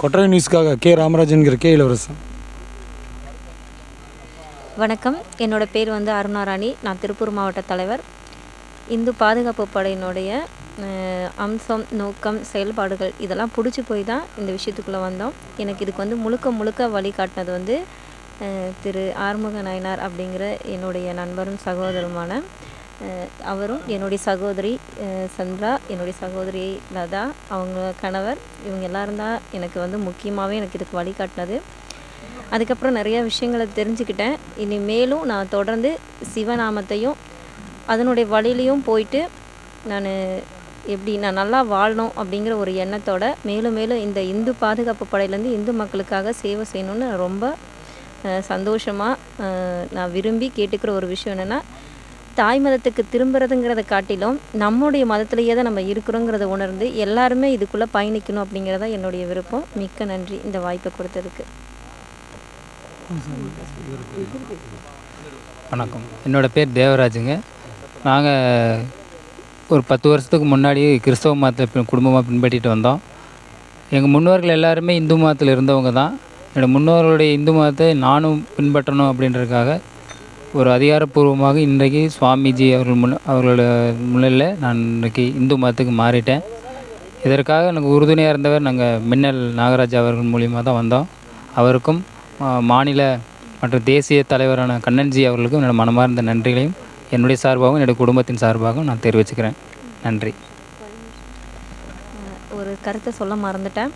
Kottarai நியூஸ்க்காக K ராமராஜன்கிற K இளவரசன். வணக்கம். என்னோட பேர் வந்து அருணாராணி நான் திருப்பூர் மாவட்ட தலைவர். இந்து பாதுகாப்பு படையினுடைய அம்சம் நோக்கம் செயல்பாடுகள் இதெல்லாம் பிடிச்சி போய் தான் இந்த விஷயத்துக்குள்ளே வந்தோம். எனக்கு இதுக்கு வந்து முழுக்க முழுக்க வழிகாட்டினது வந்து திரு ஆறுமுக நாயனார் அப்படிங்கிற என்னுடைய நண்பரும் சகோதரமான அவரும் என்னுடைய சகோதரி சந்திரா என்னுடைய சகோதரி லதா அவங்க கணவர் இவங்க எல்லாரும் தான் எனக்கு வந்து முக்கியமாகவே எனக்கு இதுக்கு வழிகாட்டினது. அதுக்கப்புறம் நிறையா விஷயங்களை தெரிஞ்சுக்கிட்டேன். இனி மேலும் நான் தொடர்ந்து சிவநாமத்தையும் அதனுடைய வழியிலையும் போயிட்டு நான் எப்படி நான் நல்லா வாழணும் அப்படிங்கிற ஒரு எண்ணத்தோட மேலும் மேலும் இந்த இந்து பாதுகாப்பு படையிலேருந்து இந்து மக்களுக்காக சேவை செய்யணும்னு ரொம்ப சந்தோஷமாக நான் விரும்பி கேட்டுக்கிற ஒரு விஷயம் என்னென்னா தாய் மதத்துக்கு திரும்புறதுங்கிறத காட்டிலும் நம்முடைய மதத்திலேயே தான் நம்ம இருக்கிறோங்கிறத உணர்ந்து எல்லாருமே இதுக்குள்ளே பயணிக்கணும் அப்படிங்கிறதா என்னுடைய விருப்பம். மிக்க நன்றி இந்த வாய்ப்பை கொடுத்ததுக்கு. வணக்கம். என்னோடய பேர் தேவராஜுங்க. நாங்கள் ஒரு பத்து வருஷத்துக்கு முன்னாடி கிறிஸ்தவ மதத்தை குடும்பமாக பின்பற்றிட்டு வந்தோம். எங்கள் முன்னோர்கள் எல்லாருமே இந்து மதத்தில் இருந்தவங்க தான். என்னோடய முன்னோர்களுடைய இந்து மதத்தை நானும் பின்பற்றணும் அப்படின்றதுக்காக ஒரு அதிகாரப்பூர்வமாக இன்றைக்கு சுவாமிஜி அவர்கள் முன் அவர்களோட முன்னிலையில் நான் இன்றைக்கி இந்து மதத்துக்கு மாறிட்டேன். இதற்காக எனக்கு உறுதுணையாக இருந்தவர் நாங்கள் மின்னல் நாகராஜ் அவர்கள் மூலியமாக தான் வந்தோம். அவருக்கும் மாநில மற்றும் தேசிய தலைவரான கண்ணன்ஜி அவர்களுக்கும் என்னோடய மனமார்ந்த நன்றிகளையும் என்னுடைய சார்பாகவும் என்னுடைய குடும்பத்தின் சார்பாகவும் நான் தெரிவிச்சுக்கிறேன். நன்றி. ஒரு கருத்தை சொல்ல மறந்துட்டேன்.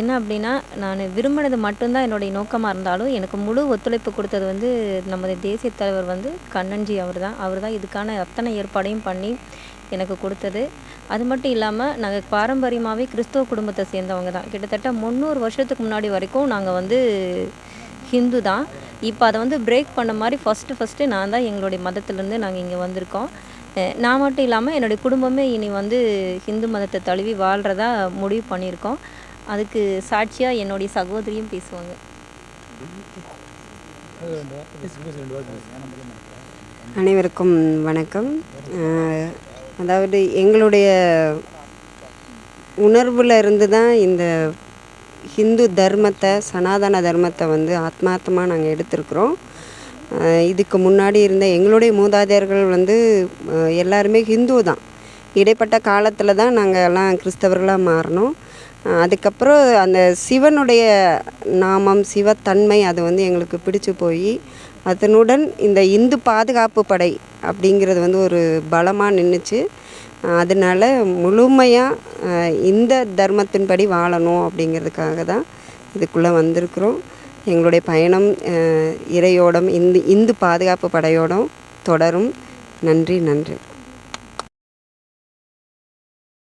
என்ன அப்படின்னா நான் விரும்பினது மட்டும்தான் என்னுடைய நோக்கமாக இருந்தாலும் எனக்கு முழு ஒத்துழைப்பு கொடுத்தது வந்து நமது தேசிய தலைவர் வந்து கண்ணன்ஜி அவர் தான் அவர் தான் இதுக்கான அத்தனை ஏற்பாடையும் பண்ணி எனக்கு கொடுத்தது. அது மட்டும் இல்லாமல் நாங்கள் பாரம்பரியமாகவே கிறிஸ்தவ குடும்பத்தை சேர்ந்தவங்க தான். கிட்டத்தட்ட முந்நூறு வருஷத்துக்கு முன்னாடி வரைக்கும் நாங்கள் வந்து ஹிந்து தான். இப்போ அதை வந்து பிரேக் பண்ண மாதிரி ஃபஸ்ட்டு ஃபஸ்ட்டு நான் தான் எங்களுடைய மதத்துலேருந்து நாங்கள் இங்கே வந்திருக்கோம். நான் மட்டும் இல்லாமல் என்னுடைய குடும்பமே இனி வந்து ஹிந்து மதத்தை தழுவி வாழ்கிறதா முடிவு பண்ணியிருக்கோம். அதுக்கு சாட்சியாக என்னுடைய சகோதரியும் பேசுவாங்க. அனைவருக்கும் வணக்கம். அதாவது எங்களுடைய உணர்வில் இருந்து தான் இந்த ஹிந்து தர்மத்தை சனாதன தர்மத்தை வந்து ஆத்மார்த்தமாக நாங்கள் எடுத்திருக்கிறோம். இதுக்கு முன்னாடி இருந்த எங்களுடைய மூதாதையர்கள் வந்து எல்லாருமே ஹிந்து தான். இடைப்பட்ட காலத்தில் தான் நாங்கள் எல்லாம் கிறிஸ்தவர்களாக மாறினோம் அதுக்கப்புறம் அந்த சிவனுடைய நாமம் சிவத்தன்மை அது வந்து எங்களுக்கு பிடிச்சு போய் அதனுடன் இந்த இந்து பாதுகாப்பு படை அப்படிங்கிறது வந்து ஒரு பலமாக நின்றுச்சு அதனால முழுமையாக இந்த தர்மத்தின்படி வாழணும் அப்படிங்கிறதுக்காக தான் இதுக்குள்ளே வந்திருக்கிறோம். எங்களுடைய பயணம் இறையோடும் இந்து இந்து பாதுகாப்பு படையோடும் தொடரும். நன்றி நன்றி.